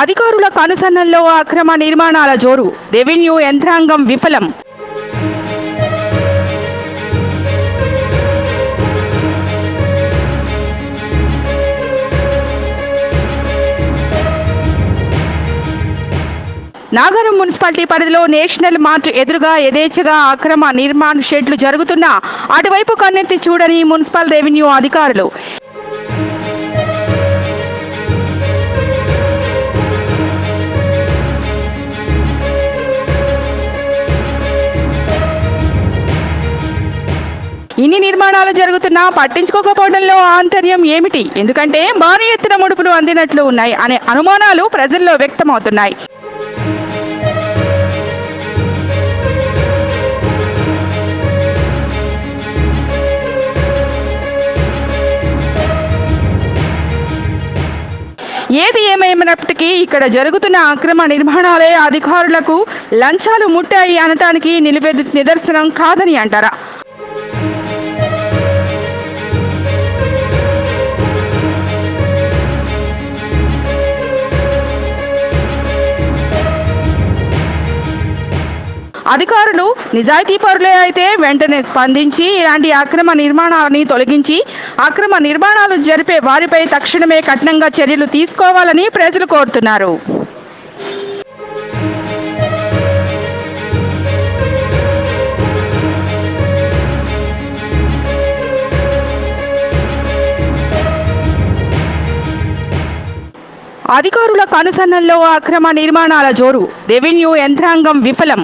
అధికారుల కనుసన్నల్లో అక్రమ నిర్మాణాల జోరు. రెవెన్యూ యంత్రాంగం విఫలం. నాగరం మున్సిపాలిటీ పరిధిలో నేషనల్ మార్ట్ ఎదురుగా యథేచ్ఛగా అక్రమ నిర్మాణ షెడ్లు జరుగుతున్నా అటువైపు కన్నెత్తి చూడని మున్సిపల్ రెవెన్యూ అధికారులు. ఇన్ని నిర్మాణాలు జరుగుతున్నా పట్టించుకోకపోవడంలో ఆంతర్యం ఏమిటి? ఎందుకంటే భారీ ఎత్తున ముడుపులు అందినట్లు ఉన్నాయి అనే అనుమానాలు ప్రజల్లో వ్యక్తమవుతున్నాయి. ఏది ఏమైనప్పటికీ ఇక్కడ జరుగుతున్న అక్రమ నిర్మాణాలే అధికారులకు లంచాలు ముట్టాయి అనటానికి నిలువెదు నిదర్శనం కాదని అంటారా? అధికారులు నిజాయితీ పరులే అయితే వెంటనే స్పందించి ఇలాంటి అక్రమ నిర్మాణాలని తొలగించి అక్రమ నిర్మాణాలు జరిపే వారిపై తక్షణమే కఠినంగా చర్యలు తీసుకోవాలని ప్రజలు కోరుతున్నారు. అధికారుల కనుసన్నల్లో అక్రమ నిర్మాణాల జోరు రెవెన్యూ యంత్రాంగం విఫలం.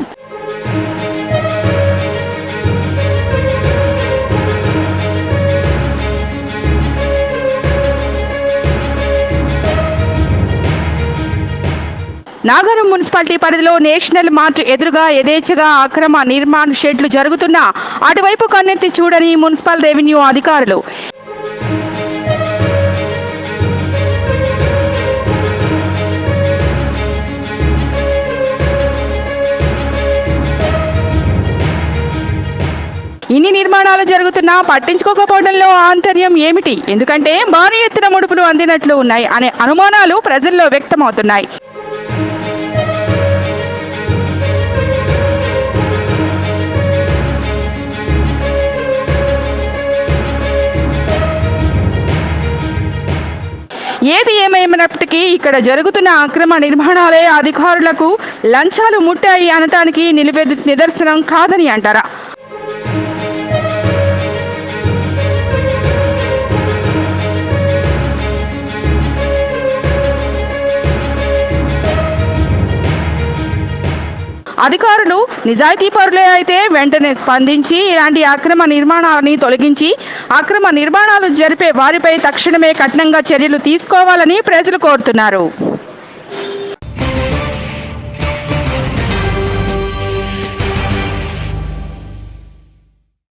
నాగరం మున్సిపాలిటీ పరిధిలో నేషనల్ మార్ట్ ఎదురుగా యథేచ్ఛగా అక్రమ నిర్మాణ షెడ్లు జరుగుతున్నా అటువైపు కన్నెత్తి చూడని మున్సిపల్ రెవెన్యూ అధికారులు. ఇన్ని నిర్మాణాలు జరుగుతున్నా పట్టించుకోకపోవడంలో ఆంతర్యం ఏమిటి? ఎందుకంటే భారీ ఎత్తున ముడుపులు అందినట్లు ఉన్నాయి అనే అనుమానాలు ప్రజల్లో వ్యక్తమవుతున్నాయి. ఏది ఏమైనప్పటికీ ఇక్కడ జరుగుతున్న అక్రమ నిర్మాణాలే అధికారులకు లంచాలు ముట్టాయి అనటానికి నిలువెదు నిదర్శనం కాదని అంటారా? అధికారులు నిజాయితీ పరులే అయితే వెంటనే స్పందించి ఇలాంటి అక్రమ నిర్మాణాలని తొలగించి అక్రమ నిర్మాణాలు జరిపే వారిపై తక్షణమే కఠినంగా చర్యలు తీసుకోవాలని ప్రజలు కోరుతున్నారు.